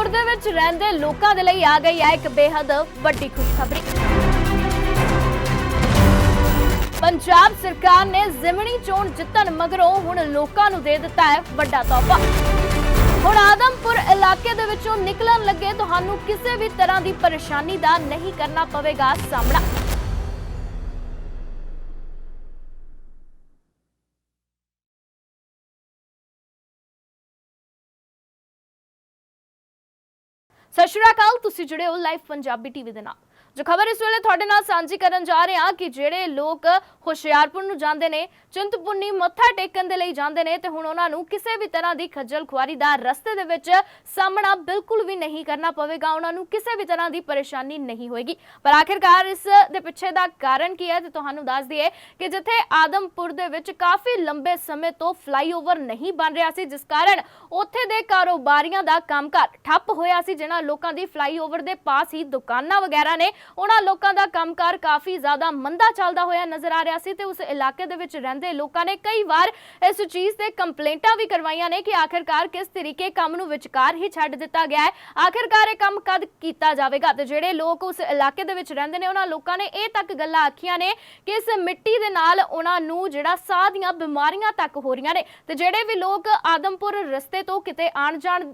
ਆਦਮਪੁਰ ਦੇ ਵਿੱਚ ਰਹਿੰਦੇ ਲੋਕਾਂ ਦੇ ਲਈ ਆ ਗਈ ਹੈ ਇੱਕ ਬੇहद ਵੱਡੀ ਖੁਸ਼ਖਬਰੀ। ਪੰਜਾਬ ਸਰਕਾਰ ਨੇ ਜ਼ਿਮਣੀ ਚੋਣ ਜਿੱਤਣ ਮਗਰੋਂ ਹੁਣ ਲੋਕਾਂ ਨੂੰ ਦੇ ਦਿੱਤਾ ਹੈ ਵੱਡਾ ਤੋਹਫਾ। ਹੁਣ ਆਦਮਪੁਰ ਇਲਾਕੇ ਦੇ ਵਿੱਚੋਂ ਨਿਕਲਣ ਲੱਗੇ, ਤੁਹਾਨੂੰ ਕਿਸੇ ਵੀ ਤਰ੍ਹਾਂ ਦੀ ਪਰੇਸ਼ਾਨੀ ਦਾ ਨਹੀਂ ਕਰਨਾ ਪਵੇਗਾ ਸਾਹਮਣਾ। ਸਤਿ ਸ਼੍ਰੀ ਅਕਾਲ ਤੁਸੀਂ ਜੁੜੇ ਹੋ ਲਾਈਵ ਪੰਜਾਬੀ ਟੀਵੀ ਦੇ ਨਾਲ। ਜੋ ਖਬਰ ਇਸ ਵੇਲੇ ਤੁਹਾਡੇ ਨਾਲ ਸਾਂਝੀ ਕਰਨ ਜਾ ਰਹੇ ਹਾਂ ਕਿ ਜਿਹੜੇ ਲੋਕ ਹੁਸ਼ਿਆਰਪੁਰ ਨੂੰ ਜਾਂਦੇ ਨੇ, ਚਿੰਤਪੁਰਨੀ ਮੱਥਾ ਟੇਕਣ ਦੇ ਲਈ ਜਾਂਦੇ ਨੇ ਤੇ ਹੁਣ ਉਹਨਾਂ ਨੂੰ ਕਿਸੇ ਵੀ ਤਰ੍ਹਾਂ ਦੀ ਖੱਜਲ ਖੁਆਰੀ ਦਾ ਰਸਤੇ ਦੇ ਵਿੱਚ ਸਾਹਮਣਾ ਬਿਲਕੁਲ ਵੀ ਨਹੀਂ ਕਰਨਾ ਪਵੇਗਾ। ਉਹਨਾਂ ਨੂੰ ਕਿਸੇ ਵੀ ਤਰ੍ਹਾਂ ਦੀ ਪਰੇਸ਼ਾਨੀ ਨਹੀਂ ਹੋਏਗੀ। ਪਰ ਆਖਿਰਕਾਰ ਇਸ ਦੇ ਪਿੱਛੇ ਦਾ ਕਾਰਨ ਕੀ ਹੈ ਤੇ ਤੁਹਾਨੂੰ ਦੱਸ ਦਈਏ ਕਿ ਜਿੱਥੇ ਆਦਮਪੁਰ ਦੇ ਵਿੱਚ ਕਾਫੀ ਲੰਬੇ ਸਮੇਂ ਤੋਂ ਫਲਾਈਓਵਰ ਨਹੀਂ ਬਣ ਰਿਹਾ ਸੀ, ਜਿਸ ਕਾਰਨ ਉੱਥੇ ਦੇ ਕਾਰੋਬਾਰੀਆਂ ਦਾ ਕੰਮਕਾਰ ਠੱਪ ਹੋਇਆ ਸੀ, ਜਿਨ੍ਹਾਂ ਲੋਕਾਂ ਦੀ ਫਲਾਈਓਵਰ ਦੇ ਪਾਸ ਹੀ ਦੁਕਾਨਾਂ ਵਗੈਰਾ ਨੇ ਉਹਨਾਂ ਲੋਕਾਂ ਦਾ ਕੰਮਕਾਰ ਕਾਫੀ ਜ਼ਿਆਦਾ ਮੰਦਾ ਚੱਲਦਾ ਹੋਇਆ ਨਜ਼ਰ ਆ ਰਿਹਾ ਸੀ ਤੇ ਉਸ ਇਲਾਕੇ ਦੇ ਵਿੱਚ ਰਹਿੰਦੇ ਲੋਕਾਂ ਨੇ ਕਈ ਵਾਰ ਇਸ ਚੀਜ਼ ਤੇ ਕੰਪਲੇਂਟਾਂ ਵੀ ਕਰਵਾਈਆਂ ਨੇ ਕਿ ਆਖਿਰਕਾਰ ਕਿਸ ਤਰੀਕੇ ਕੰਮ ਨੂੰ ਵਿਚਕਾਰ ਹੀ ਛੱਡ ਦਿੱਤਾ ਗਿਆ ਹੈ। ਆਖਿਰਕਾਰ ਇਹ ਕੰਮ ਕਦ ਕੀਤਾ ਜਾਵੇਗਾ ਤੇ ਜਿਹੜੇ ਲੋਕ ਉਸ ਇਲਾਕੇ ਦੇ ਵਿੱਚ ਰਹਿੰਦੇ ਨੇ, ਉਹਨਾਂ ਲੋਕਾਂ ਨੇ ਇਹ ਤੱਕ ਗੱਲਾਂ ਆਖੀਆਂ ਨੇ ਕਿ ਇਸ ਮਿੱਟੀ ਦੇ ਨਾਲ ਉਹਨਾਂ ਨੂੰ ਜਿਹੜਾ ਸਾਹ ਦੀਆਂ ਬਿਮਾਰੀਆਂ ਤੱਕ ਹੋ ਰਹੀਆਂ ਨੇ ਤੇ ਜਿਹੜੇ ਵੀ ਲੋਕ ਆਦਮਪੁਰ ਰਸਤੇ ਤੋਂ ਕਿਤੇ ਆਣ ਜਾਣ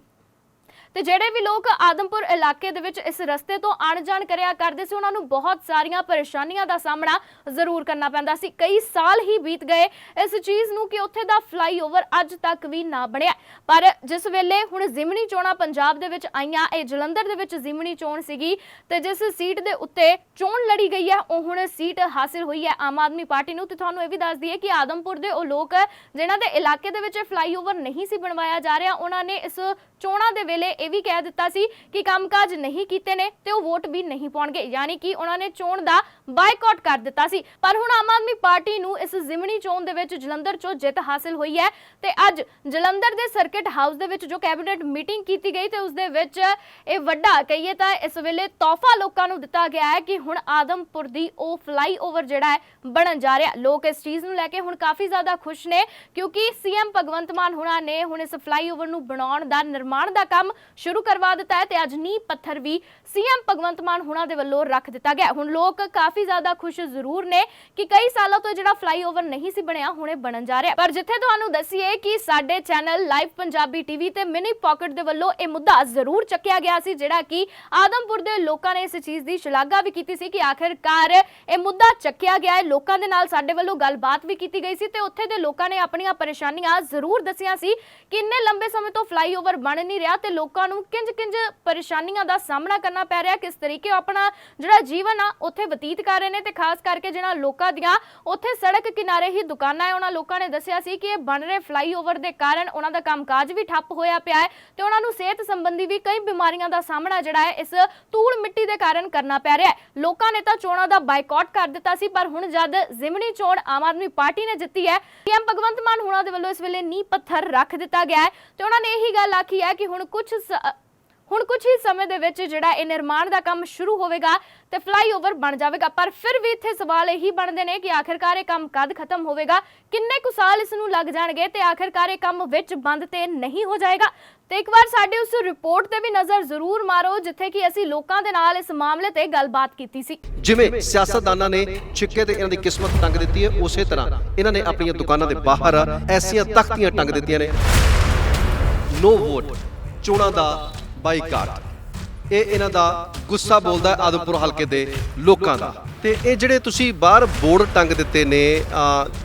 ਤੇ ਜਿਹੜੇ ਵੀ ਲੋਕ ਆਦਮਪੁਰ ਇਲਾਕੇ ਦੇ ਵਿੱਚ ਇਸ ਰਸਤੇ ਤੋਂ ਅਣਜਾਣ ਕਰਿਆ ਕਰਦੇ ਸੀ, ਉਹਨਾਂ ਨੂੰ ਬਹੁਤ ਸਾਰੀਆਂ ਪਰੇਸ਼ਾਨੀਆਂ ਦਾ ਸਾਹਮਣਾ ਜ਼ਰੂਰ ਕਰਨਾ ਪੈਂਦਾ ਸੀ। ਕਈ ਸਾਲ ਹੀ ਬੀਤ ਗਏ, ਇਸ ਚੀਜ਼ ਨੂੰ ਕਿ ਉੱਥੇ ਦਾ ਫਲਾਈਓਵਰ ਅੱਜ ਤੱਕ ਵੀ ਨਾ ਬਣਿਆ। ਪਰ ਜਿਸ ਵੇਲੇ ਹੁਣ ਜ਼ਿਮਣੀ ਚੋਣਾਂ ਪੰਜਾਬ ਦੇ ਵਿੱਚ ਆਈਆਂ, ਇਹ ਜਲੰਧਰ ਦੇ ਵਿੱਚ ਜ਼ਿਮਣੀ ਚੋਣ ਸੀਗੀ ਤੇ ਜਿਸ ਸੀਟ ਦੇ ਉੱਤੇ ਚੋਣ ਲੜੀ ਗਈ ਹੈ, ਉਹ ਹੁਣ ਸੀਟ ਹਾਸਿਲ ਹੋਈ ਹੈ ਆਮ ਆਦਮੀ ਪਾਰਟੀ ਨੂੰ। ਤੇ ਤੁਹਾਨੂੰ ਇਹ ਵੀ ਦੱਸ ਦਈਏ ਕਿ ਆਦਮਪੁਰ ਦੇ ਉਹ ਲੋਕ ਜਿਨ੍ਹਾਂ ਦੇ ਇਲਾਕੇ ਦੇ ਵਿੱਚ ਫਲਾਈਓਵਰ ਨਹੀਂ ਸੀ ਬਣਵਾਇਆ ਜਾ ਰਿਹਾ, ਉਹਨਾਂ ਨੇ ਇਸ ਚੋਣਾਂ ਦੇ ਵੇਲੇ ਇਹ ਵੀ ਕਹਿ ਦਿੱਤਾ ਸੀ ਕਿ ਕੰਮਕਾਜ ਨਹੀਂ ਕੀਤੇ ਨੇ ਤੇ ਉਹ ਵੋਟ ਵੀ ਨਹੀਂ ਪਾਉਣਗੇ। ਯਾਨੀ ਕਿ ਉਹਨਾਂ ਨੇ ਚੋਣ ਦਾ ਬਾਈਕਾਟ ਕਰ ਦਿੱਤਾ ਸੀ। ਪਰ ਹੁਣ ਆਮ ਆਦਮੀ ਪਾਰਟੀ ਨੂੰ ਇਸ ਜ਼ਿਮਣੀ ਚੋਣ ਦੇ ਵਿੱਚ ਜਲੰਧਰ ਚੋਂ ਜਿੱਤ ਹਾਸਲ ਹੋਈ ਹੈ ਤੇ ਅੱਜ ਜਲੰਧਰ ਦੇ ਸਰਕਟ ਹਾਊਸ ਦੇ ਵਿੱਚ ਜੋ ਕੈਬਨਿਟ ਮੀਟਿੰਗ ਕੀਤੀ ਗਈ ਤੇ ਉਸ ਦੇ ਵਿੱਚ ਇਹ ਵੱਡਾ ਕਹੀਏ ਤਾਂ ਇਸ ਵੇਲੇ ਤੋਹਫਾ ਲੋਕਾਂ ਨੂੰ ਦਿੱਤਾ ਗਿਆ ਹੈ ਕਿ ਹੁਣ ਆਦਮਪੁਰ ਦੀ ਉਹ ਫਲਾਈਓਵਰ ਜਿਹੜਾ ਹੈ ਬਣਨ ਜਾ ਰਿਹਾ। ਲੋਕ ਇਸ ਚੀਜ਼ ਨੂੰ ਲੈ ਕੇ ਹੁਣ ਕਾਫੀ ਜ਼ਿਆਦਾ ਖੁਸ਼ ਨੇ ਕਿਉਂਕਿ ਸੀਐਮ ਭਗਵੰਤ ਮਾਨ ਹੁਣਾਂ ਨੇ ਹੁਣ ਇਸ ਫਲਾਈਓਵਰ ਨੂੰ ਬਣਾਉਣ ਦਾ, ਨਿਰਮਾਣ ਦਾ ਕੰਮ ਸ਼ੁਰੂ ਕਰਵਾ ਦਿੱਤਾ ਹੈ ਤੇ ਅੱਜ ਨੀਂਹ ਪੱਥਰ ਵੀ ਸੀਐਮ ਭਗਵੰਤ ਮਾਨ ਹੁਣਾਂ ਦੇ ਵੱਲੋਂ ਰੱਖ ਦਿੱਤਾ ਗਿਆ ਹੁਣ ਲੋਕ ਕਾਫੀ ਜ਼ਿਆਦਾ ਖੁਸ਼ ਜ਼ਰੂਰ ਨੇ ਕਿ ਕਈ ਸਾਲਾਂ ਤੋਂ ਜਿਹੜਾ ਫਲਾਈਓਵਰ ਨਹੀਂ ਸੀ ਬਣਿਆ, ਹੁਣੇ ਬਣਨ ਜਾ ਰਿਹਾ ਪਰ ਜਿੱਥੇ ਤੁਹਾਨੂੰ ਦੱਸੀਏ ਕਿ ਸਾਡੇ ਚੈਨਲ ਲਾਈਵ ਪੰਜਾਬੀ ਟੀਵੀ ਤੇ ਮਿਨੀ ਪਾਕਟ ਦੇ ਵੱਲੋਂ ਇਹ ਮੁੱਦਾ ਜ਼ਰੂਰ ਚੱਕਿਆ ਗਿਆ ਸੀ, ਜਿਹੜਾ ਕਿ ਆਦਮਪੁਰ ਦੇ ਲੋਕਾਂ ਨੇ ਇਸ ਚੀਜ਼ ਦੀ ਸ਼ਲਾਘਾ ਵੀ ਕੀਤੀ ਸੀ ਕਿ ਆਖਿਰਕਾਰ ਇਹ ਮੁੱਦਾ ਚੱਕਿਆ ਗਿਆ ਹੈ। ਲੋਕਾਂ ਦੇ ਨਾਲ ਸਾਡੇ ਵੱਲੋਂ ਗੱਲਬਾਤ ਵੀ ਕੀਤੀ ਗਈ ਸੀ ਤੇ ਉੱਥੇ ਦੇ ਲੋਕਾਂ ਨੇ ਆਪਣੀਆਂ ਪਰੇਸ਼ਾਨੀਆਂ ਜ਼ਰੂਰ ਦੱਸੀਆਂ ਸੀ। ਕਿ ਇੰਨੇ ਲੰਬੇ ਸਮੇਂ ਤੋਂ ਫਲਾਈਓਵਰ ਬਣ ਨਹੀਂ ਰਿਹਾ ਤੇ ਲੋਕਾਂ ਨੂੰ ਕਿੰਜ-ਕਿੰਜ ਪਰੇਸ਼ਾਨੀਆਂ ਦਾ ਸਾਹਮਣਾ ਕਰਨਾ ਪੈ ਰਿਹਾ, ਕਿਸ ਤਰੀਕੇ ਉਹ ਆਪਣਾ ਜਿਹੜਾ ਜੀਵਨ ਆ, ਉੱਥੇ ਬਤੀਤ ਕਰ ਰਹੇ ਨੇ ਤੇ ਖਾਸ ਕਰਕੇ ਜਿਹੜਾ ਲੋਕਾਂ ਦੀਆਂ ਉੱਥੇ ਸੜਕ ਕਿਨਾਰੇ ਹੀ ਦੁਕਾਨਾਂ ਹੈ, ਉਹਨਾਂ ਲੋਕਾਂ ਨੇ ਦੱਸਿਆ ਸੀ ਕਿ ਇਹ ਬਣ ਰਹੇ ਫਲਾਈਓਵਰ ਦੇ ਕਾਰਨ ਉਹਨਾਂ ਦਾ ਕੰਮਕਾਜ ਵੀ ਠੱਪ ਹੋਇਆ ਪਿਆ ਹੈ ਤੇ ਉਹਨਾਂ ਨੂੰ ਸਿਹਤ ਸੰਬੰਧੀ ਵੀ ਕਈ ਬਿਮਾਰੀਆਂ ਦਾ ਸਾਹਮਣਾ ਜਿਹੜਾ ਹੈ, ਇਸ ਧੂੜ ਮਿੱਟੀ ਦੇ ਕਾਰਨ ਕਰਨਾ ਪੈ ਰਿਹਾ ਹੈ। ਲੋਕਾਂ ਨੇ ਤਾਂ ਚੋਣਾਂ ਦਾ ਬਾਈਕਾਟ ਕਰ ਦਿੱਤਾ ਸੀ, ਪਰ ਹੁਣ ਜਦ ਜ਼ਿਮਨੀ ਚੋਣ ਆਮ ਆਦਮੀ ਪਾਰਟੀ ਨੇ ਜਿੱਤੀ ਹੈ ਪੀਐਮ ਭਗਵੰਤ ਮਾਨ ਹੁਣਾਂ ਦੇ ਵੱਲੋਂ ਇਸ ਵੇਲੇ ਨੀਂਹ ਪੱਥਰ ਰੱਖ ਦਿੱਤਾ ਗਿਆ ਹੈ ਤੇ ਉਹਨਾਂ ਨੇ ਇਹੀ ਗੱਲ ਆਖੀ ਹੈ ਕਿ ਹੁਣ ਕੁਝ ਹੁਣ ਕੁਝ ਹੀ ਸਮੇਂ ਦੇ ਵਿੱਚ ਜਿਹੜਾ ਇਹ ਨਿਰਮਾਣ ਦਾ ਕੰਮ ਸ਼ੁਰੂ ਹੋਵੇਗਾ ਤੇ ਫਲਾਈਓਵਰ ਬਣ ਜਾਵੇਗਾ। ਪਰ ਫਿਰ ਵੀ ਇੱਥੇ ਸਵਾਲ ਇਹੀ ਬਣਦੇ ਨੇ ਕਿ ਆਖਿਰਕਾਰ ਇਹ ਕੰਮ ਕਦ ਖਤਮ ਹੋਵੇਗਾ? ਕਿੰਨੇ ਕੁ ਸਾਲ ਇਸ ਨੂੰ ਲੱਗ ਜਾਣਗੇ ਤੇ ਆਖਿਰਕਾਰ ਇਹ ਕੰਮ ਵਿੱਚ ਬੰਦ ਤੇ ਨਹੀਂ ਹੋ ਜਾਏਗਾ? ਤੇ ਇੱਕ ਵਾਰ ਸਾਡੇ ਉਸ ਰਿਪੋਰਟ ਤੇ ਵੀ ਨਜ਼ਰ ਜ਼ਰੂਰ ਮਾਰੋ, ਜਿੱਥੇ ਕਿ ਅਸੀਂ ਲੋਕਾਂ ਦੇ ਨਾਲ ਇਸ ਮਾਮਲੇ ਤੇ ਗੱਲਬਾਤ ਕੀਤੀ ਸੀ। ਜਿਵੇਂ ਸਿਆਸਤਦਾਨਾਂ ਨੇ ਛਿੱਕੇ ਤੇ ਇਹਨਾਂ ਦੀ ਕਿਸਮਤ ਟੰਗ ਦਿੱਤੀ ਹੈ, ਉਸੇ ਤਰ੍ਹਾਂ ਇਹਨਾਂ ਨੇ ਆਪਣੀਆਂ ਦੁਕਾਨਾਂ ਦੇ ਬਾਹਰ ਐਸੀਆਂ ਤਖਤੀਆਂ ਟੰਗ ਦਿੱਤੀਆਂ ਨੇ। No vote. ਚੋਣਾਂ ਦਾ ਬਾਈਕਾਟ। ਇਹ ਇਹਨਾਂ ਦਾ ਗੁੱਸਾ ਬੋਲਦਾ ਹੈ ਆਦਮਪੁਰ ਹਲਕੇ ਦੇ ਲੋਕਾਂ ਦਾ। ਤੇ ਇਹ ਜਿਹੜੇ ਤੁਸੀਂ ਬਾਹਰ ਬੋਰਡ ਟੰਗ ਦਿੱਤੇ ਨੇ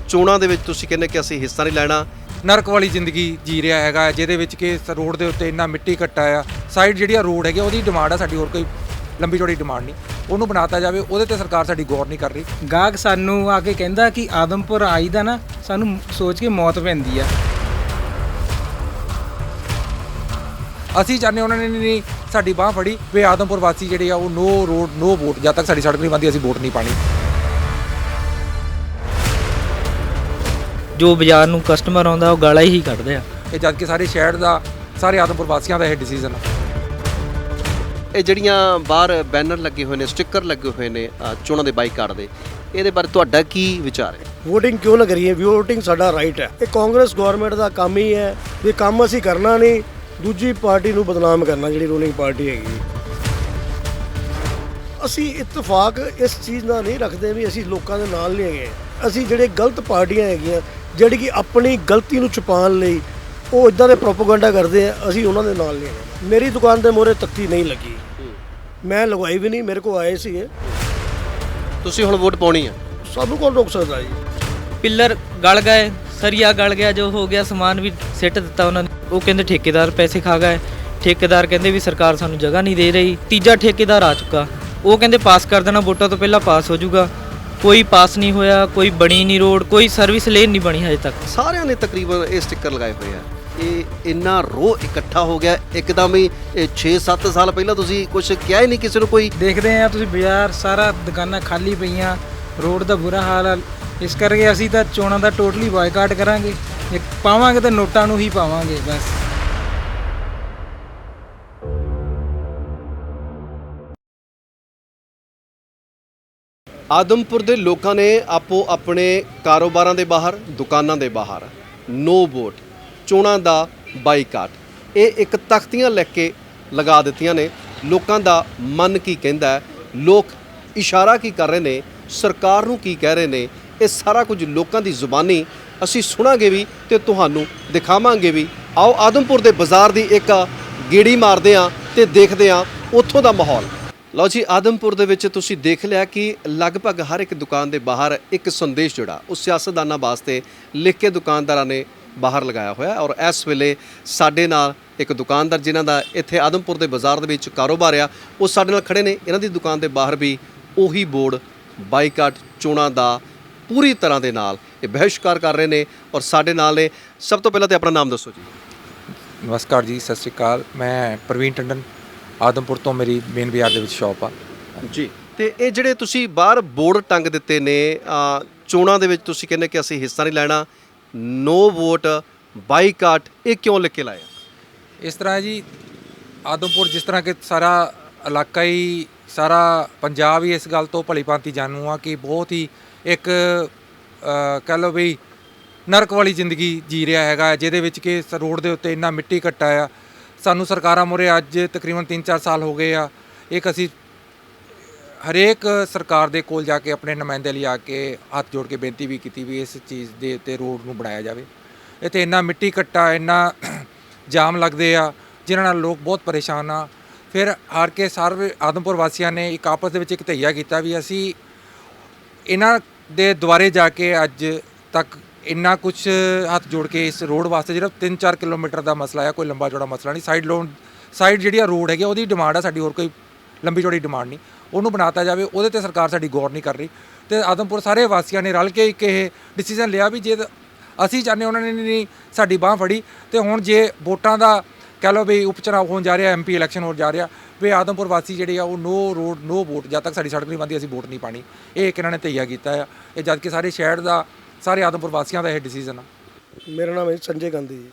ਚੋਣਾਂ ਦੇ ਵਿੱਚ ਤੁਸੀਂ ਕਹਿੰਦੇ ਕਿ ਅਸੀਂ ਹਿੱਸਾ ਨਹੀਂ ਲੈਣਾ। ਨਰਕ ਵਾਲੀ ਜ਼ਿੰਦਗੀ ਜੀ ਰਿਹਾ ਹੈਗਾ ਜਿਹਦੇ ਵਿੱਚ ਕਿ ਰੋਡ ਦੇ ਉੱਤੇ ਇੰਨਾ ਮਿੱਟੀ ਘੱਟਾ ਆ। ਸਾਈਡ ਜਿਹੜੀ ਆ ਰੋਡ ਹੈਗੀ ਆ, ਉਹਦੀ ਡਿਮਾਂਡ ਆ ਸਾਡੀ ਹੋਰ ਕੋਈ ਲੰਬੀ ਚੌੜੀ ਡਿਮਾਂਡ ਨਹੀਂ। ਉਹਨੂੰ ਬਣਾਤਾ ਜਾਵੇ ਉਹਦੇ ਤੇ ਸਰਕਾਰ ਸਾਡੀ ਗੌਰ ਨਹੀਂ ਕਰ ਰਹੀ। ਗਾਹਕ ਸਾਨੂੰ ਆ ਕੇ ਕਹਿੰਦਾ ਕਿ ਆਦਮਪੁਰ ਆਈਦਾ ਨਾ ਸਾਨੂੰ ਸੋਚ ਕੇ ਮੌਤ ਪੈਂਦੀ ਆ। ਅਸੀਂ ਚਾਹੁੰਦੇ ਉਹਨਾਂ ਨੇ ਨਹੀਂ ਸਾਡੀ ਬਾਹ ਫੜੀ ਵੀ ਆਦਮਪੁਰ ਵਾਸੀ ਜਿਹੜੇ ਆ ਉਹ ਨੋ ਰੋਡ ਨੋ ਵੋਟ ਜਦ ਤੱਕ ਸਾਡੀ ਸੜਕ ਨਹੀਂ ਬੰਦੀ ਅਸੀਂ ਵੋਟ ਨਹੀਂ ਪਾਣੀ। ਜੋ ਬਾਜ਼ਾਰ ਨੂੰ ਕਸਟਮਰ ਆਉਂਦਾ ਉਹ ਗਾਲਾਂ ਹੀ ਕੱਢਦੇ ਆ। ਇਹ ਜਦ ਕਿ ਸਾਰੇ ਸ਼ਹਿਰ ਦਾ ਸਾਰੇ ਆਦਮਪੁਰ ਵਾਸੀਆਂ ਦਾ ਇਹ ਡਿਸੀਜਨ ਆ। ਇਹ ਜਿਹੜੀਆਂ ਬਾਹਰ ਬੈਨਰ ਲੱਗੇ ਹੋਏ ਨੇ ਸਟicker ਲੱਗੇ ਹੋਏ ਨੇ ਚੋਣਾਂ ਦੇ ਬਾਈਕਾਟ ਦੇ ਇਹਦੇ ਬਾਰੇ ਤੁਹਾਡਾ ਕੀ ਵਿਚਾਰ ਹੈ? ਵੋਟਿੰਗ ਕਿਉਂ ਨਾ ਕਰੀਏ? ਵੋਟਿੰਗ ਸਾਡਾ ਰਾਈਟ ਹੈ। ਇਹ ਕਾਂਗਰਸ ਗਵਰਨਮੈਂਟ ਦਾ ਕੰਮ ਹੀ ਹੈ। ਵੀ ਕੰਮ ਅਸੀਂ ਕਰਨਾ ਨਹੀਂ ਦੂਜੀ ਪਾਰਟੀ ਨੂੰ ਬਦਨਾਮ ਕਰਨਾ ਜਿਹੜੀ ਰੂਲਿੰਗ ਪਾਰਟੀ ਹੈਗੀ। ਅਸੀਂ ਇਤਫਾਕ ਇਸ ਚੀਜ਼ ਨਾਲ ਨਹੀਂ ਰੱਖਦੇ ਵੀ ਅਸੀਂ ਲੋਕਾਂ ਦੇ ਨਾਲ ਨਹੀਂ ਹੈਗੇ। ਅਸੀਂ ਜਿਹੜੇ ਗਲਤ ਪਾਰਟੀਆਂ ਹੈਗੀਆਂ ਜਿਹੜੀ ਕਿ ਆਪਣੀ ਗਲਤੀ ਨੂੰ ਛੁਪਾਉਣ ਲਈ ਉਹ ਇਦਾਂ ਦੇ ਪ੍ਰੋਪਾਗੈਂਡਾ ਕਰਦੇ ਆ ਅਸੀਂ ਉਹਨਾਂ ਦੇ ਨਾਲ ਨਹੀਂ ਹੈਗੇ। ਮੇਰੀ ਦੁਕਾਨ ਦੇ ਮੋਹਰੇ ਤਖਤੀ ਨਹੀਂ ਲੱਗੀ। ਮੈਂ ਲਗਵਾਈ ਵੀ ਨਹੀਂ ਮੇਰੇ ਕੋਲ ਆਏ ਸੀਗੇ। ਤੁਸੀਂ ਹੁਣ ਵੋਟ ਪਾਉਣੀ ਆ? ਸਾਨੂੰ ਕੌਣ ਰੋਕ ਸਕਦਾ ਜੀ? ਪਿੱਲਰ ਗਲ ਗਏ ਸਰੀਆ ਗਲ ਗਿਆ ਜੋ ਹੋ ਗਿਆ ਸਮਾਨ ਵੀ ਸਿੱਟ ਦਿੱਤਾ ਉਹਨਾਂ ਨੇ। ਉਹ ਕਹਿੰਦੇ ਠੇਕੇਦਾਰ ਪੈਸੇ ਖਾ ਗਏ। ਠੇਕੇਦਾਰ ਕਹਿੰਦੇ ਵੀ ਸਰਕਾਰ ਸਾਨੂੰ ਜਗ੍ਹਾ ਨਹੀਂ ਦੇ ਰਹੀ। ਤੀਜਾ ਠੇਕੇਦਾਰ ਆ ਚੁੱਕਾ। ਉਹ ਕਹਿੰਦੇ ਪਾਸ ਕਰ ਦੇਣਾ ਵੋਟਾਂ ਤੋਂ ਪਹਿਲਾਂ ਪਾਸ ਹੋ ਜਾਊਗਾ। ਕੋਈ ਪਾਸ ਨਹੀਂ ਹੋਇਆ ਕੋਈ ਬਣੀ ਨਹੀਂ ਰੋਡ ਕੋਈ ਸਰਵਿਸ ਲੇਨ ਨਹੀਂ ਬਣੀ ਹਜੇ ਤੱਕ। ਸਾਰਿਆਂ ਨੇ ਤਕਰੀਬਨ ਇਹ ਸਟicker ਲਗਾਏ ਹੋਏ ਆ। ਇਹ ਇੰਨਾ ਰੋ ਇਕੱਠਾ ਹੋ ਗਿਆ। ਇੱਕਦਮ ਹੀ 6-7 ਸਾਲ ਪਹਿਲਾਂ ਤੁਸੀਂ ਕੁਝ ਕਿਹਾ ਹੀ ਨਹੀਂ ਕਿਸੇ ਨੂੰ ਕੋਈ। ਦੇਖਦੇ ਆ ਤੁਸੀਂ ਬਾਜ਼ਾਰ ਸਾਰਾ ਦੁਕਾਨਾਂ ਖਾਲੀ ਪਈਆਂ। ਰੋਡ ਦਾ ਬੁਰਾ ਹਾਲ ਆ। ਇਸ ਕਰਕੇ ਅਸੀਂ ਤਾਂ ਚੋਣਾਂ ਦਾ ਟੋਟਲੀ ਬਾਈਕਾਟ ਕਰਾਂਗੇ। ਜੇ ਪਾਵਾਂਗੇ ਤਾਂ ਨੋਟਾਂ ਨੂੰ ਹੀ ਪਾਵਾਂਗੇ, ਬਸ। ਆਦਮਪੁਰ ਦੇ ਲੋਕਾਂ ਨੇ ਆਪੋ ਆਪਣੇ ਕਾਰੋਬਾਰਾਂ ਦੇ ਬਾਹਰ, ਦੁਕਾਨਾਂ ਦੇ ਬਾਹਰ। ਨੋ ਵੋਟ, ਚੋਣਾਂ ਦਾ ਬਾਈਕਾਟ। ਇਹ ਇੱਕ ਤਖਤੀਆਂ ਲੈ ਕੇ ਲਗਾ ਦਿੱਤੀਆਂ ਨੇ। ਲੋਕਾਂ ਦਾ ਮਨ ਕੀ ਕਹਿੰਦਾ ਲੋਕ ਇਸ਼ਾਰਾ ਕੀ ਕਰ ਰਹੇ ਨੇ? ਸਰਕਾਰ ਨੂੰ ਕੀ ਕਹਿ ਰਹੇ ਨੇ? ਇਹ ਸਾਰਾ ਕੁਝ ਲੋਕਾਂ ਦੀ ਜ਼ੁਬਾਨੀ ਅਸੀਂ ਸੁਣਾਂਗੇ ਵੀ ਤੇ ਤੁਹਾਨੂੰ ਦਿਖਾਵਾਂਗੇ ਵੀ। ਆਓ ਆਦਮਪੁਰ ਦੇ ਬਾਜ਼ਾਰ ਦੀ ਇੱਕ ਗੇੜੀ ਮਾਰਦੇ ਹਾਂ ਤੇ ਦੇਖਦੇ ਹਾਂ ਉੱਥੋਂ ਦਾ ਮਾਹੌਲ। ਲਓ ਜੀ, ਆਦਮਪੁਰ ਦੇ ਵਿੱਚ ਤੁਸੀਂ ਦੇਖ ਲਿਆ ਕਿ ਲਗਭਗ ਹਰ ਇੱਕ ਦੁਕਾਨ ਦੇ ਬਾਹਰ ਇੱਕ ਸੰਦੇਸ਼ ਜਿਹੜਾ ਉਹ ਸਿਆਸਤਦਾਨਾਂ ਵਾਸਤੇ ਲਿਖ ਕੇ ਦੁਕਾਨਦਾਰਾਂ ਨੇ ਬਾਹਰ ਲਗਾਇਆ ਹੋਇਆ ਔਰ ਇਸ ਵੇਲੇ ਸਾਡੇ ਨਾਲ ਇੱਕ ਦੁਕਾਨਦਾਰ ਜਿਨ੍ਹਾਂ ਦਾ ਇੱਥੇ ਆਦਮਪੁਰ ਦੇ ਬਾਜ਼ਾਰ ਦੇ ਵਿੱਚ ਕਾਰੋਬਾਰ ਆ, ਉਹ ਸਾਡੇ ਨਾਲ ਖੜੇ ਨੇ। ਇਹਨਾਂ ਦੀ ਦੁਕਾਨ ਦੇ ਬਾਹਰ ਵੀ ਉਹੀ ਬੋਰਡ ਬਾਈਕਾਟ ਚੋਣਾਂ ਦਾ ਪੂਰੀ ਤਰ੍ਹਾਂ ਦੇ ਨਾਲ ਇਹ ਬਹਿਸ਼ਕਾਰ ਕਰ ਰਹੇ ਨੇ ਔਰ ਸਾਡੇ ਨਾਲ ਨੇ। ਸਭ ਤੋਂ ਪਹਿਲਾਂ ਤੇ ਆਪਣਾ ਨਾਮ ਦੱਸੋ ਜੀ। ਨਮਸਕਾਰ ਜੀ ਸਤਿ ਸ਼੍ਰੀ ਅਕਾਲ। ਮੈਂ ਪ੍ਰਵੀਨ ਟੰਡਨ ਆਦਮਪੁਰ ਤੋਂ ਮੇਰੀ ਮੇਨ ਬਾਜ਼ਾਰ ਦੇ ਵਿੱਚ ਸ਼ਾਪ ਆ। ਜੀ ਤੇ ਇਹ ਜਿਹੜੇ ਤੁਸੀਂ ਬਾਹਰ ਬੋਰਡ ਟੰਗ ਦਿੱਤੇ ਨੇ ਚੋਣਾਂ ਦੇ ਵਿੱਚ ਤੁਸੀਂ ਕਹਿੰਦੇ ਕਿ ਅਸੀਂ ਹਿੱਸਾ ਨਹੀਂ ਲੈਣਾ ਨੋ ਵੋਟ ਬਾਈਕਾਟ ਇਹ ਕਿਉਂ ਲਿਖ ਕੇ ਲਾਇਆ? ਇਸ ਤਰ੍ਹਾਂ ਜੀ ਆਦਮਪੁਰ ਜਿਸ ਤਰ੍ਹਾਂ ਕਿ ਸਾਰਾ ਇਲਾਕਾ ਹੀ ਸਾਰਾ ਪੰਜਾਬ ਹੀ ਇਸ ਗੱਲ ਤੋਂ ਭਲੀ ਭਾਂਤੀ ਜਾਣੂ ਆ ਕਿ ਬਹੁਤ ਹੀ ਇੱਕ ਕਹਿ ਲਓ ਵੀ ਨਰਕ ਵਾਲੀ ਜ਼ਿੰਦਗੀ ਜੀ ਰਿਹਾ ਹੈਗਾ, ਜਿਹਦੇ ਵਿੱਚ ਕਿ ਸ, ਰੋਡ ਦੇ ਉੱਤੇ ਇੰਨਾ ਮਿੱਟੀ ਘੱਟਾ ਆ ਸਾਨੂੰ ਸਰਕਾਰਾਂ ਮੁਰੇ ਅੱਜ ਤਕਰੀਬਨ 3-4 ਸਾਲ ਹੋ ਗਏ ਆ। ਇੱਕ ਅਸੀਂ ਹਰੇਕ ਸਰਕਾਰ ਦੇ ਕੋਲ ਜਾ ਕੇ ਆਪਣੇ ਨੁਮਾਇੰਦੇ ਲਈ ਆ ਕੇ ਹੱਥ ਜੋੜ ਕੇ ਬੇਨਤੀ ਵੀ ਕੀਤੀ ਵੀ ਇਸ ਚੀਜ਼ ਦੇ ਉੱਤੇ ਰੋਡ ਨੂੰ ਬਣਾਇਆ ਜਾਵੇ। ਇੱਥੇ ਇੰਨਾ ਮਿੱਟੀ ਘੱਟਾ ਇੰਨਾ ਜਾਮ ਲੱਗਦੇ ਆ, ਜਿਨ੍ਹਾਂ ਨਾਲ ਲੋਕ ਬਹੁਤ ਪਰੇਸ਼ਾਨ ਆ। ਫਿਰ ਹਾਰ ਕੇ ਸਾਰੇ ਆਦਮਪੁਰ ਵਾਸੀਆਂ ਨੇ ਇੱਕ ਆਪਸ ਦੇ ਵਿੱਚ ਇੱਕ ਧਈਆ ਕੀਤਾ ਵੀ ਅਸੀਂ ਇਹਨਾਂ ਦੇ ਦੁਆਰੇ ਜਾ ਕੇ ਅੱਜ ਤੱਕ ਇੰਨਾ ਕੁਝ ਹੱਥ ਜੋੜ ਕੇ ਇਸ ਰੋਡ ਵਾਸਤੇ ਜਿਹੜਾ 3-4 ਕਿਲੋਮੀਟਰ ਦਾ ਮਸਲਾ ਆ ਕੋਈ ਲੰਬਾ ਚੌੜਾ ਮਸਲਾ ਨਹੀਂ। ਸਾਈਡ ਲੋਨ ਸਾਈਡ ਜਿਹੜੀ ਆ ਰੋਡ ਹੈਗੀ ਆ, ਉਹਦੀ ਡਿਮਾਂਡ ਆ ਸਾਡੀ ਹੋਰ ਕੋਈ ਲੰਬੀ ਚੌੜੀ ਡਿਮਾਂਡ ਨਹੀਂ। ਉਹਨੂੰ ਬਣਾਤਾ ਜਾਵੇ ਉਹਦੇ ਤੇ ਸਰਕਾਰ ਸਾਡੀ ਗੌਰ ਨਹੀਂ ਕਰ ਰਹੀ। ਤੇ ਆਦਮਪੁਰ ਸਾਰੇ ਵਾਸੀਆਂ ਨੇ ਰਲ ਕੇ ਇੱਕ ਇਹ ਡਿਸੀਜਨ ਲਿਆ ਵੀ ਜੇ ਅਸੀਂ ਚਾਹੁੰਦੇ ਉਹਨਾਂ ਨੇ ਨਹੀਂ ਸਾਡੀ ਬਾਹ ਫੜੀ ਤੇ ਹੁਣ ਜੇ ਵੋਟਾਂ ਦਾ ਕਹਿ ਲਓ ਵੀ ਉਪਚੁਣਾਵ ਹੋਣ ਜਾ ਰਿਹਾ ਐਮਪੀ ਇਲੈਕਸ਼ਨ ਹੋਣ ਜਾ ਰਿਹਾ ਵੀ ਆਦਮਪੁਰ ਵਾਸੀ ਜਿਹੜੇ ਆ ਉਹ ਨੋ ਰੋਡ ਨੋ ਵੋਟ ਜਦ ਤੱਕ ਸਾਡੀ ਸੜਕ ਨਹੀਂ ਬਣਦੀ ਅਸੀਂ ਵੋਟ ਨਹੀਂ ਪਾਣੀ। ਇਹ ਇੱਕ ਇਹਨਾਂ ਨੇ ਧਈਆ ਕੀਤਾ ਆ। ਇਹ ਜਦ ਕਿ ਸਾਰੇ ਸ਼ਹਿਰ ਦਾ ਸਾਰੇ ਆਦਮਪੁਰ ਵਾਸੀਆਂ ਦਾ ਇਹ ਡਿਸੀਜਨ ਆ। ਮੇਰਾ ਨਾਮ ਹੈ ਸੰਜੇ ਗਾਂਧੀ ਜੀ।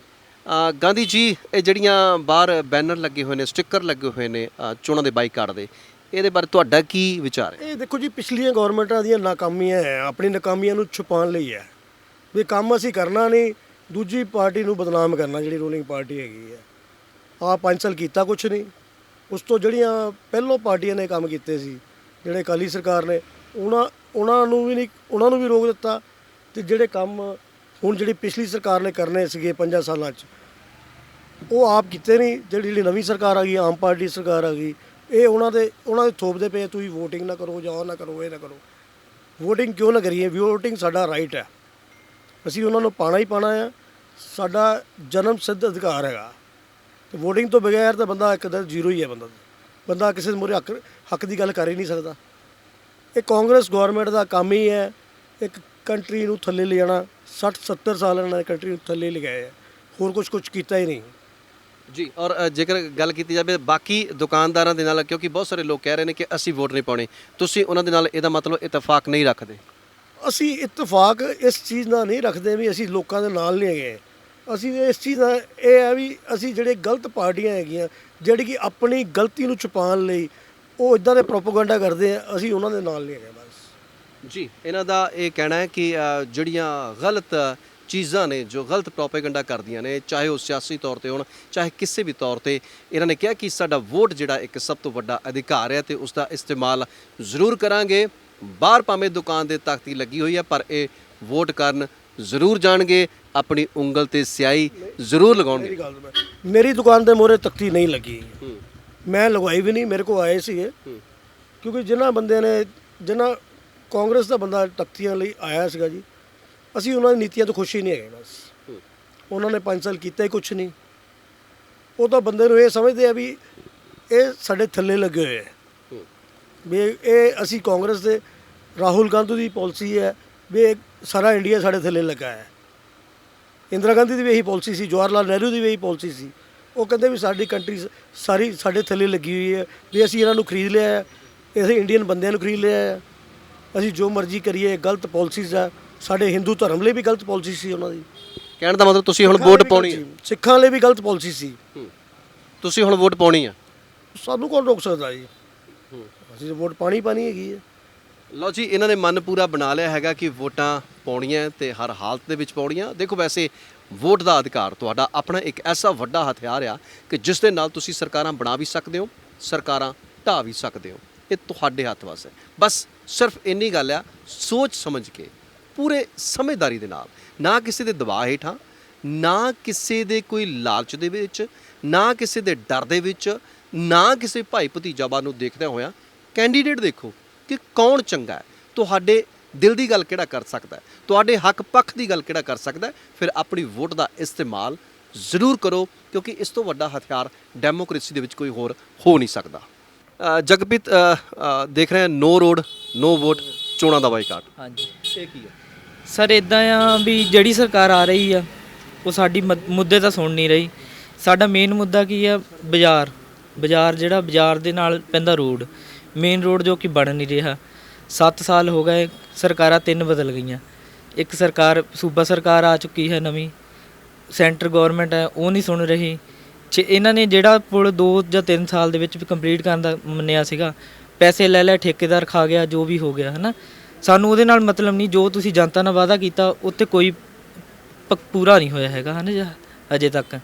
ਗਾਂਧੀ ਜੀ ਇਹ ਜਿਹੜੀਆਂ ਬਾਹਰ ਬੈਨਰ ਲੱਗੇ ਹੋਏ ਨੇ ਸਟicker ਲੱਗੇ ਹੋਏ ਨੇ ਚੋਣਾਂ ਦੇ ਬਾਈਕਾਟ ਦੇ ਇਹਦੇ ਬਾਰੇ ਤੁਹਾਡਾ ਕੀ ਵਿਚਾਰ ਹੈ? ਇਹ ਦੇਖੋ ਜੀ ਪਿਛਲੀਆਂ ਗਵਰਨਮੈਂਟਾਂ ਦੀਆਂ ਨਾਕਾਮੀਆਂ ਹੈ ਆਪਣੀ ਨਾਕਾਮੀਆਂ ਨੂੰ ਛੁਪਾਉਣ ਲਈ ਹੈ ਵੀ ਕੰਮ ਅਸੀਂ ਕਰਨਾ ਨਹੀਂ ਦੂਜੀ ਪਾਰਟੀ ਨੂੰ ਬਦਨਾਮ ਕਰਨਾ ਜਿਹੜੀ ਰੂਲਿੰਗ ਪਾਰਟੀ ਹੈਗੀ ਹੈ ਆ ਪੰਜ ਸਾਲ ਕੀਤਾ ਕੁਛ ਨਹੀਂ। ਉਸ ਤੋਂ ਜਿਹੜੀਆਂ ਪਹਿਲੋਂ ਪਾਰਟੀਆਂ ਨੇ ਕੰਮ ਕੀਤੇ ਸੀ, ਜਿਹੜੇ ਅਕਾਲੀ ਸਰਕਾਰ ਨੇ, ਉਹਨਾਂ ਉਹਨਾਂ ਨੂੰ ਵੀ ਨਹੀਂ, ਉਹਨਾਂ ਨੂੰ ਵੀ ਰੋਕ ਦਿੱਤਾ ਤੇ ਜਿਹੜੇ ਕੰਮ ਹੁਣ ਜਿਹੜੀ ਪਿਛਲੀ ਸਰਕਾਰ ਨੇ ਕਰਨੇ ਸੀਗੇ ਪੰਜਾਂ ਸਾਲਾਂ 'ਚ, ਉਹ ਆਪ ਕੀਤੇ ਨਹੀਂ, ਜਿਹੜੀ ਜਿਹੜੀ ਨਵੀਂ ਸਰਕਾਰ ਆ ਗਈ, ਆਮ ਪਾਰਟੀ ਸਰਕਾਰ ਆ ਗਈ, ਇਹ ਉਹਨਾਂ ਦੇ ਉਹਨਾਂ ਦੇ ਥੋਪਦੇ ਪਏ ਤੁਸੀਂ VOTING ਨਾ ਕਰੋ, ਜਾਂ ਉਹ ਨਾ ਕਰੋ, ਇਹ ਨਾ ਕਰੋ। VOTING ਕਿਉਂ ਨਾ ਕਰੀਏ? VOTING ਸਾਡਾ ਰਾਈਟ ਹੈ। ਅਸੀਂ ਉਹਨਾਂ ਨੂੰ ਪਾਣਾ ਹੀ ਪਾਣਾ ਆ। ਸਾਡਾ ਜਨਮ ਸਿੱਧ ਅਧਿਕਾਰ ਹੈਗਾ। ਤੇ VOTING ਤੋਂ ਬਗੈਰ ਤਾਂ ਬੰਦਾ ਇੱਕ ਤਾਂ ਜ਼ੀਰੋ ਹੀ ਹੈ ਬੰਦਾ। ਬੰਦਾ ਕਿਸੇ ਦੇ ਮੂਹਰੇ ਹੱਕ ਹੱਕ ਦੀ ਗੱਲ ਕਰ ਹੀ ਨਹੀਂ ਸਕਦਾ। ਇਹ ਕਾਂਗਰਸ ਗਵਰਨਮੈਂਟ ਦਾ ਕੰਮ ਹੀ ਹੈ ਇੱਕ ਕੰਟਰੀ ਨੂੰ ਥੱਲੇ ਲਿਜਾਣਾ 60 70 ਸਾਲ ਇਹਨਾਂ ਨੇ ਕੰਟਰੀ ਨੂੰ ਥੱਲੇ ਲਿਗਾਏ ਹੈ। ਹੋਰ ਕੁਝ ਕੁਝ ਕੀਤਾ ਹੀ ਨਹੀਂ। ਜੀ ਔਰ ਜੇਕਰ ਗੱਲ ਕੀਤੀ ਜਾਵੇ ਬਾਕੀ ਦੁਕਾਨਦਾਰਾਂ ਦੇ ਨਾਲ ਕਿਉਂਕਿ ਬਹੁਤ ਸਾਰੇ ਲੋਕ ਕਹਿ ਰਹੇ ਨੇ ਕਿ ਅਸੀਂ ਵੋਟ ਨਹੀਂ ਪਾਉਣੀ ਤੁਸੀਂ ਉਹਨਾਂ ਦੇ ਨਾਲ ਇਹਦਾ ਮਤਲਬ ਇਤਫਾਕ ਨਹੀਂ ਰੱਖਦੇ। ਅਸੀਂ ਇਤਫਾਕ ਇਸ ਚੀਜ਼ ਨਾਲ ਨਹੀਂ ਰੱਖਦੇ ਵੀ ਅਸੀਂ ਲੋਕਾਂ ਦੇ ਨਾਲ ਨਹੀਂ ਹੈਗੇ। ਅਸੀਂ ਇਸ ਚੀਜ਼ ਦਾ ਇਹ ਹੈ ਵੀ ਅਸੀਂ ਜਿਹੜੇ ਗਲਤ ਪਾਰਟੀਆਂ ਹੈਗੀਆਂ, ਜਿਹੜੀ ਕਿ ਆਪਣੀ ਗਲਤੀ ਨੂੰ ਛੁਪਾਉਣ ਲਈ ਉਹ ਇਦਾਂ ਦੇ ਪ੍ਰੋਪਾਗੈਂਡਾ ਕਰਦੇ ਆ, ਅਸੀਂ ਉਹਨਾਂ ਦੇ ਨਾਲ ਨਹੀਂ ਹੈਗੇ ਬਸ। ਜੀ, ਇਹਨਾਂ ਦਾ ਇਹ ਕਹਿਣਾ ਹੈ ਕਿ ਜਿਹੜੀਆਂ ਗਲਤ ਚੀਜ਼ਾਂ ਨੇ, ਜੋ ਗਲਤ ਪ੍ਰੋਪੇਗੈਂਡਾ ਕਰਦੀਆਂ ਨੇ, ਚਾਹੇ ਉਹ ਸਿਆਸੀ ਤੌਰ ਤੇ ਹੋਣ, ਚਾਹੇ ਕਿਸੇ ਵੀ ਤੌਰ ਤੇ, ਇਹਨਾਂ ਨੇ ਕਿਹਾ ਕਿ ਸਾਡਾ ਵੋਟ ਜਿਹੜਾ ਇੱਕ ਸਭ ਤੋਂ ਵੱਡਾ ਅਧਿਕਾਰ ਹੈ ਤੇ ਉਸ ਦਾ ਇਸਤੇਮਾਲ ਜ਼ਰੂਰ ਕਰਾਂਗੇ। ਬਾਹਰ ਭਾਵੇਂ ਦੁਕਾਨ ਦੇ ਤਾਕਤੀ ਲੱਗੀ ਹੋਈ ਹੈ, ਪਰ ਇਹ ਵੋਟ ਕਰਨ ਜ਼ਰੂਰ ਜਾਣਗੇ। ਆਪਣੀ ਉਂਗਲ ਤੇ ਸਿਆਹੀ ਜ਼ਰੂਰ ਲਗਾਉਣਗੇ ਮੇਰੀ ਗੱਲ ਸੁਣੋ। ਮੇਰੀ ਦੁਕਾਨ ਦੇ ਮੋਰੇ ਤਖਤੀ ਨਹੀਂ ਲੱਗੀ। ਮੈਂ ਲਗਵਾਈ ਵੀ ਨਹੀਂ ਮੇਰੇ ਕੋ ਆਏ ਸੀਗੇ। ਕਿਉਂਕਿ ਜਿਨ੍ਹਾਂ ਬੰਦਿਆਂ ਨੇ ਜਿਨ੍ਹਾਂ ਕਾਂਗਰਸ ਦਾ ਬੰਦਾ ਤਖਤੀਆਂ ਲਈ ਆਇਆ ਸੀਗਾ ਜੀ ਅਸੀਂ ਉਹਨਾਂ ਦੀ ਨੀਤੀਆਂ ਤੋਂ ਖੁਸ਼ ਹੀ ਨਹੀਂ ਹੈਗੇ ਬਸ। ਉਹਨਾਂ ਨੇ 5 ਸਾਲ ਕੀਤਾ ਹੀ ਕੁਝ ਨਹੀਂ। ਉਹ ਤਾਂ ਬੰਦੇ ਨੂੰ ਇਹ ਸਮਝਦੇ ਆ ਵੀ ਇਹ ਸਾਡੇ ਥੱਲੇ ਲੱਗੇ ਹੋਏ ਹੈ। ਵੀ ਇਹ ਅਸੀਂ ਕਾਂਗਰਸ ਦੇ ਰਾਹੁਲ ਗਾਂਧੀ ਦੀ ਪਾਲਿਸੀ ਹੈ ਵੀ ਇਹ ਸਾਰਾ ਇੰਡੀਆ ਸਾਡੇ ਥੱਲੇ ਲੱਗਾ ਹੈ। ਇੰਦਰਾ ਗਾਂਧੀ ਦੀ ਵੀ ਇਹੀ ਪਾਲਿਸੀ ਸੀ ਜਵਾਹਰ ਲਾਲ ਨਹਿਰੂ ਦੀ ਵੀ ਇਹੀ ਪਾਲਿਸੀ ਸੀ। ਉਹ ਕਹਿੰਦੇ ਵੀ ਸਾਡੀ ਕੰਟਰੀ ਸਾਰੀ ਸਾਡੇ ਥੱਲੇ ਲੱਗੀ ਹੋਈ ਹੈ ਵੀ ਅਸੀਂ ਇਹਨਾਂ ਨੂੰ ਖਰੀਦ ਲਿਆ ਹੈ ਅਸੀਂ ਇੰਡੀਅਨ ਬੰਦਿਆਂ ਨੂੰ ਖਰੀਦ ਲਿਆ ਹੈ ਅਸੀਂ ਜੋ ਮਰਜ਼ੀ ਕਰੀਏ ਗਲਤ ਪਾਲਿਸੀਜ਼ ਆ ਸਾਡੇ ਹਿੰਦੂ ਧਰਮ ਲਈ ਵੀ ਗਲਤ ਪਾਲਿਸੀ ਸੀ ਉਹਨਾਂ ਦੀ। ਕਹਿਣ ਦਾ ਮਤਲਬ ਤੁਸੀਂ ਹੁਣ ਵੋਟ ਪਾਉਣੀ ਹੈ। ਸਿੱਖਾਂ ਲਈ ਵੀ ਗਲਤ ਪਾਲਿਸੀ ਸੀ। ਤੁਸੀਂ ਹੁਣ ਵੋਟ ਪਾਉਣੀ ਆ ਸਾਨੂੰ ਕੌਣ ਰੋਕ ਸਕਦਾ ਜੀ? ਅਸੀਂ ਵੋਟ ਪਾਣੀ ਪਾਣੀ ਹੈਗੀ ਹੈ। ਲਓ ਜੀ, ਇਹਨਾਂ ਨੇ ਮਨ ਪੂਰਾ ਬਣਾ ਲਿਆ ਹੈਗਾ ਕਿ ਵੋਟਾਂ ਪਾਉਣੀਆਂ ਤੇ ਹਰ ਹਾਲਤ ਦੇ ਵਿੱਚ ਪਾਉਣੀਆਂ। ਦੇਖੋ ਵੈਸੇ ਵੋਟ ਦਾ ਅਧਿਕਾਰ ਤੁਹਾਡਾ ਆਪਣਾ ਇੱਕ ਐਸਾ ਵੱਡਾ ਹਥਿਆਰ ਆ ਕਿ ਜਿਸ ਦੇ ਨਾਲ ਤੁਸੀਂ ਸਰਕਾਰਾਂ ਬਣਾ ਵੀ ਸਕਦੇ ਹੋ, ਸਰਕਾਰਾਂ ਢਾ ਵੀ ਸਕਦੇ ਹੋ। ਇਹ ਤੁਹਾਡੇ ਹੱਥ ਵਸ ਹੈ। ਬਸ ਸਿਰਫ ਇੰਨੀ ਗੱਲ ਆ, ਸੋਚ ਸਮਝ ਕੇ, ਪੂਰੇ ਸਮਝਦਾਰੀ ਦੇ ਨਾਲ, ਨਾ ਕਿਸੇ ਦੇ ਦਬਾਅ ਹੇਠਾਂ, ਨਾ ਕਿਸੇ ਦੇ ਕੋਈ ਲਾਲਚ ਦੇ ਵਿੱਚ, ਨਾ ਕਿਸੇ ਦੇ ਡਰ ਦੇ ਵਿੱਚ, ਨਾ ਕਿਸੇ ਭਾਈ ਭਤੀਜਾਵਾਂ ਨੂੰ ਦੇਖਦਿਆਂ ਹੋਇਆ, ਕੈਂਡੀਡੇਟ ਦੇਖੋ। ਕਿ ਕੌਣ ਚੰਗਾ ਹੈ? ਤੁਹਾਡੇ ਦਿਲ ਦੀ ਗੱਲ ਕਿਹੜਾ ਕਰ ਸਕਦਾ ਹੈ? ਤੁਹਾਡੇ ਹੱਕ ਪੱਖ ਦੀ ਗੱਲ ਕਿਹੜਾ ਕਰ ਸਕਦਾ ਹੈ? ਫਿਰ ਆਪਣੀ ਵੋਟ ਦਾ ਇਸਤੇਮਾਲ ਜ਼ਰੂਰ ਕਰੋ ਕਿਉਂਕਿ ਇਸ ਤੋਂ ਵੱਡਾ ਹਥਿਆਰ ਡੈਮੋਕ੍ਰੇਸੀ ਦੇ ਵਿੱਚ ਕੋਈ ਹੋਰ ਹੋ ਨਹੀਂ ਸਕਦਾ। ਜਗਪ੍ਰੀਤ ਦੇਖ ਰਹੇ ਹਾਂ ਨੋ ਰੋਡ ਨੋ ਵੋਟ ਚੋਣਾਂ ਦਾ ਬਾਈਕਾਟ ਹਾਂਜੀ। ਇਹ ਕੀ ਹੈ? ਸਰ ਇਦਾਂ ਆ ਵੀ ਜਿਹੜੀ ਸਰਕਾਰ ਆ ਰਹੀ ਆ ਉਹ ਸਾਡੀ ਮੁੱਦੇ ਤਾਂ ਸੁਣ ਨਹੀਂ ਰਹੀ। ਸਾਡਾ ਮੇਨ ਮੁੱਦਾ ਕੀ ਆ? ਬਾਜ਼ਾਰ। ਬਾਜ਼ਾਰ ਜਿਹੜਾ ਬਾਜ਼ਾਰ ਦੇ ਨਾਲ ਪੈਂਦਾ ਰੋਡ ਮੇਨ ਰੋਡ ਜੋ ਕਿ ਬਣ ਨਹੀਂ ਰਿਹਾ। 7 ਸਾਲ ਹੋ ਗਏ ਸਰਕਾਰਾਂ ਤਿੰਨ ਬਦਲ ਗਈਆਂ। ਇੱਕ ਸਰਕਾਰ, ਸੂਬਾ ਸਰਕਾਰ ਆ ਚੁੱਕੀ ਹੈ ਨਵੀਂ। ਸੈਂਟਰ ਗਵਰਨਮੈਂਟ ਹੈ, ਉਹ ਨਹੀਂ ਸੁਣ ਰਹੀ। ਛੇ, ਇਹਨਾਂ ਨੇ ਜਿਹੜਾ ਪੁਲ 2 ਜਾਂ 3 ਸਾਲ ਦੇ ਵਿੱਚ ਵੀ ਕੰਪਲੀਟ ਕਰਨ ਦਾ ਮੰਨਿਆ ਸੀਗਾ, ਪੈਸੇ ਲੈ ਲੈ, ਠੇਕੇਦਾਰ ਖਾ ਗਿਆ, ਜੋ ਵੀ ਹੋ ਗਿਆ, ਹਨਾ? ਸਾਨੂੰ ਉਹਦੇ ਨਾਲ ਮਤਲਬ ਨਹੀਂ, ਜੋ ਤੁਸੀਂ ਜਨਤਾ ਨਾਲ ਵਾਅਦਾ ਕੀਤਾ ਉੱਤੇ ਕੋਈ ਪ- ਪੂਰਾ ਨਹੀਂ ਹੋਇਆ ਹੈਗਾ, ਹਨਾ ਜੀ ਅਜੇ ਤੱਕ।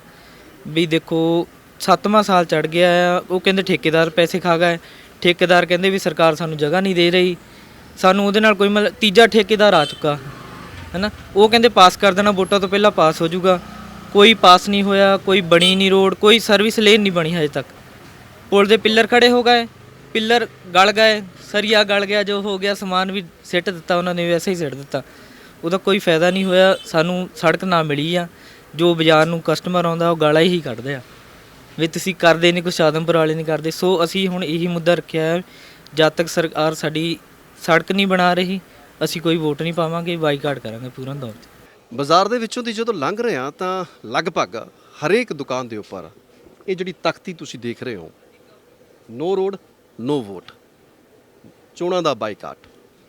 ਵੀ ਦੇਖੋ ਸੱਤਵਾਂ ਸਾਲ ਚੜ ਗਿਆ ਆ, ਉਹ ਕਹਿੰਦੇ ਠੇਕੇਦਾਰ ਪੈਸੇ ਖਾ ਗਏ। ਠੇਕੇਦਾਰ ਕਹਿੰਦੇ ਵੀ ਸਰਕਾਰ ਸਾਨੂੰ ਜਗ੍ਹਾ ਨਹੀਂ ਦੇ ਰਹੀ। ਸਾਨੂੰ ਉਹਦੇ ਨਾਲ ਕੋਈ ਮਤਲਬ ਤੀਜਾ ਠੇਕੇਦਾਰ ਆ ਚੁੱਕਾ, ਹੈਨਾ? ਉਹ ਕਹਿੰਦੇ ਪਾਸ ਕਰ ਦੇਣਾ, ਵੋਟਾਂ ਤੋਂ ਪਹਿਲਾਂ ਪਾਸ ਹੋ ਜਾਊਗਾ। ਕੋਈ ਪਾਸ ਨਹੀਂ ਹੋਇਆ, ਕੋਈ ਬਣੀ ਨਹੀਂ ਰੋਡ, ਕੋਈ ਸਰਵਿਸ ਲੇਨ ਨਹੀਂ ਬਣੀ ਹਜੇ ਤੱਕ। ਪੁਲ ਦੇ ਪਿੱਲਰ ਖੜੇ ਹੋ ਗਏ, ਪਿੱਲਰ ਗਲ ਗਏ, ਸਰੀਆ ਗਲ ਗਿਆ, ਜੋ ਹੋ ਗਿਆ, ਸਮਾਨ ਵੀ ਸਿੱਟ ਦਿੱਤਾ, ਉਹਨਾਂ ਨੇ ਵੈਸੇ ਹੀ ਸਿੱਟ ਦਿੱਤਾ। ਉਹਦਾ ਕੋਈ ਫਾਇਦਾ ਨਹੀਂ ਹੋਇਆ, ਸਾਨੂੰ ਸੜਕ ਨਾ ਮਿਲੀ ਆ। ਜੋ ਬਾਜ਼ਾਰ ਨੂੰ ਕਸਟਮਰ ਆਉਂਦਾ, ਉਹ ਗਾਲਾਂ ਹੀ ਕੱਢਦੇ ਆ। ਵੀ ਤੁਸੀਂ ਕਰਦੇ ਨਹੀਂ, ਕੁਛ ਆਦਮਪੁਰ ਵਾਲੇ ਨਹੀਂ ਕਰਦੇ। ਸੋ ਅਸੀਂ ਹੁਣ ਇਹੀ ਮੁੱਦਾ ਰੱਖਿਆ ਹੈ, ਜਦ ਤੱਕ ਸਰਕਾਰ ਸਾਡੀ ਸੜਕ ਨਹੀਂ ਬਣਾ ਰਹੀ, ਅਸੀਂ ਕੋਈ ਵੋਟ ਨਹੀਂ ਪਾਵਾਂਗੇ, ਬਾਈਕਾਟ ਕਰਾਂਗੇ ਪੂਰਨ ਦੌਰ ਤੇ। ਬਾਜ਼ਾਰ ਦੇ ਵਿੱਚੋਂ ਦੀ ਜਦੋਂ ਲੰਘ ਰਹੇ ਆ ਤਾਂ ਲਗਭਗ ਹਰੇਕ ਦੁਕਾਨ ਦੇ ਉੱਪਰ ਇਹ ਜਿਹੜੀ ਤਖਤੀ ਤੁਸੀਂ ਦੇਖ ਰਹੇ ਹੋ, ਨੋ ਰੋਡ, ਨੋ ਵੋਟ, ਚੋਣਾਂ ਦਾ ਬਾਈਕਾਟ।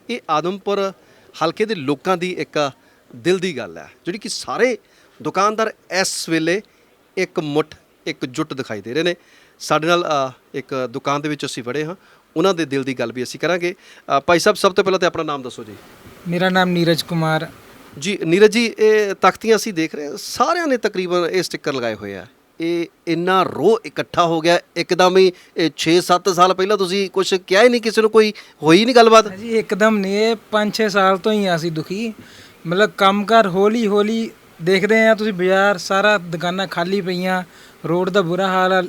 ਇਹ ਆਦਮਪੁਰ ਹਲਕੇ ਦੇ ਲੋਕਾਂ ਦੀ ਇੱਕ ਦਿਲ ਦੀ ਗੱਲ ਹੈ, ਜਿਹੜੀ ਕਿ ਸਾਰੇ ਦੁਕਾਨਦਾਰ ਇਸ ਵੇਲੇ ਇੱਕ ਮੁੱਠ ਇੱਕ ਜੁੱਟ ਦਿਖਾਈ ਦੇ ਰਹੇ ਨੇ। ਸਾਡੇ ਨਾਲ ਅ, ਇੱਕ ਦੁਕਾਨ ਦੇ ਵਿੱਚ ਅਸੀਂ ਵੜੇ ਹਾਂ। ਉਹਨਾਂ ਦੇ ਦਿਲ ਦੀ ਗੱਲ ਵੀ ਅਸੀਂ ਕਰਾਂਗੇ। ਅ, ਭਾਈ ਸਾਹਿਬ ਸਭ ਤੋਂ ਪਹਿਲਾਂ ਤੇ ਆਪਣਾ ਨਾਮ ਦੱਸੋ ਜੀ। ਮੇਰਾ ਨਾਮ ਨੀਰਜ ਕੁਮਾਰ। ਜੀ ਨੀਰਜ ਜੀ ਇਹ ਤਖਤੀਆਂ ਅਸੀਂ ਦੇਖ ਰਹੇ ਹਾਂ। ਸਾਰਿਆਂ ਨੇ ਤਕਰੀਬਨ ਇਹ ਸਟicker ਲਗਾਏ ਹੋਏ ਆ। ਇਹ ਇੰਨਾ ਰੋ ਇਕੱਠਾ ਹੋ ਗਿਆ। ਇੱਕਦਮ ਹੀ 6-7 ਸਾਲ ਪਹਿਲਾਂ ਤੁਸੀਂ ਕੁਝ ਕਿਹਾ ਹੀ ਨਹੀਂ ਕਿਸੇ ਨੂੰ ਕੋਈ ਹੋਈ ਨਹੀਂ ਗੱਲਬਾਤ? ਜੀ ਇੱਕਦਮ ਨਹੀਂ। ਇਹ 5-6 ਸਾਲ ਤੋਂ ਹੀ ਆ ਅਸੀਂ ਦੁਖੀ। ਮਤਲਬ ਕੰਮਕਾਰ ਹੌਲੀ ਹੌਲੀ ਦੇਖਦੇ ਆ ਤੁਸੀਂ ਬਾਜ਼ਾਰ ਸਾਰਾ ਦੁਕਾਨਾਂ ਖਾਲੀ ਪਈਆਂ। ਰੋਡ ਦਾ ਬੁਰਾ ਹਾਲ ਆ।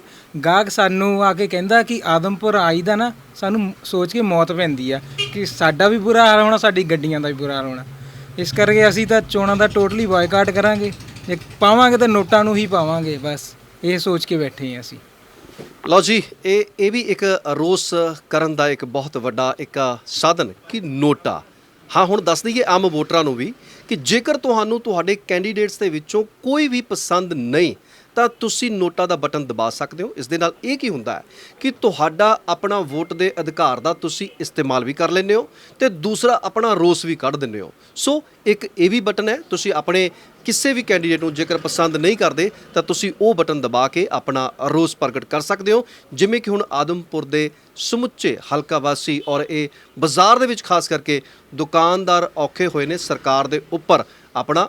ਗਾਹਕ ਸਾਨੂੰ ਆ ਕੇ ਕਹਿੰਦਾ ਕਿ ਆਦਮਪੁਰ ਆਈਦਾ ਨਾ, ਸਾਨੂੰ ਸੋਚ ਕੇ ਮੌਤ ਪੈਂਦੀ ਆ ਕਿ ਸਾਡਾ ਵੀ ਬੁਰਾ ਹਾਲ ਹੋਣਾ, ਸਾਡੀ ਗੱਡੀਆਂ ਦਾ ਵੀ ਬੁਰਾ ਹਾਲ ਹੋਣਾ। ਇਸ ਕਰਕੇ ਅਸੀਂ ਤਾਂ ਚੋਣਾਂ ਦਾ ਟੋਟਲੀ ਬਾਈਕਾਟ ਕਰਾਂਗੇ। ਜੇ ਪਾਵਾਂਗੇ ਤਾਂ ਨੋਟਾਂ ਨੂੰ ਹੀ ਪਾਵਾਂਗੇ, ਬਸ। ਇਹ ਸੋਚ ਕੇ ਬੈਠੇ ਹਾਂ ਅਸੀਂ। ਲਓ ਜੀ, ਇਹ ਇਹ ਵੀ ਇੱਕ ਰੋਸ ਕਰਨ ਦਾ ਇੱਕ ਬਹੁਤ ਵੱਡਾ ਇੱਕ ਸਾਧਨ ਕਿ ਨੋਟਾ। ਹਾਂ, ਹੁਣ ਦੱਸ ਦਈਏ ਆਮ ਵੋਟਰਾਂ ਨੂੰ ਵੀ ਕਿ ਜੇਕਰ ਤੁਹਾਨੂੰ, ਤੁਹਾਡੇ ਕੈਂਡੀਡੇਟਸ ਦੇ ਵਿੱਚੋਂ ਕੋਈ ਵੀ ਪਸੰਦ ਨਹੀਂ ਤਾਂ ਤੁਸੀਂ ਨੋਟਾਂ ਦਾ ਬਟਨ ਦਬਾ ਸਕਦੇ ਹੋ। ਇਸ ਦੇ ਨਾਲ ਇਹ ਕੀ ਹੁੰਦਾ ਹੈ ਕਿ ਤੁਹਾਡਾ ਆਪਣਾ ਵੋਟ ਦੇ ਅਧਿਕਾਰ ਦਾ ਤੁਸੀਂ ਇਸਤੇਮਾਲ ਵੀ ਕਰ ਲੈਂਦੇ ਹੋ ਤੇ ਦੂਸਰਾ ਆਪਣਾ ਰੋਸ ਵੀ ਕੱਢ ਦਿੰਦੇ ਹੋ। ਸੋ ਇੱਕ ਇਹ ਵੀ ਬਟਨ ਹੈ, ਤੁਸੀਂ ਆਪਣੇ ਕਿਸੇ ਵੀ ਕੈਂਡੀਡੇਟ ਨੂੰ ਜੇਕਰ ਪਸੰਦ ਨਹੀਂ ਕਰਦੇ, ਤਾਂ ਤੁਸੀਂ ਉਹ ਬਟਨ ਦਬਾ ਕੇ ਆਪਣਾ ਰੋਸ ਪ੍ਰਗਟ ਕਰ ਸਕਦੇ ਹੋ। ਜਿਵੇਂ ਕਿ ਹੁਣ ਆਦਮਪੁਰ ਦੇ ਸਮੁੱਚੇ ਹਲਕਾ ਵਾਸੀ ਔਰ ਇਹ ਬਾਜ਼ਾਰ ਦੇ ਵਿੱਚ ਖਾਸ ਕਰਕੇ ਦੁਕਾਨਦਾਰ ਔਖੇ ਹੋਏ ਨੇ, ਸਰਕਾਰ ਦੇ ਉੱਪਰ ਆਪਣਾ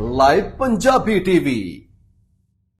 ਲਾਈਵ ਪੰਜਾਬੀ ਟੀਵੀ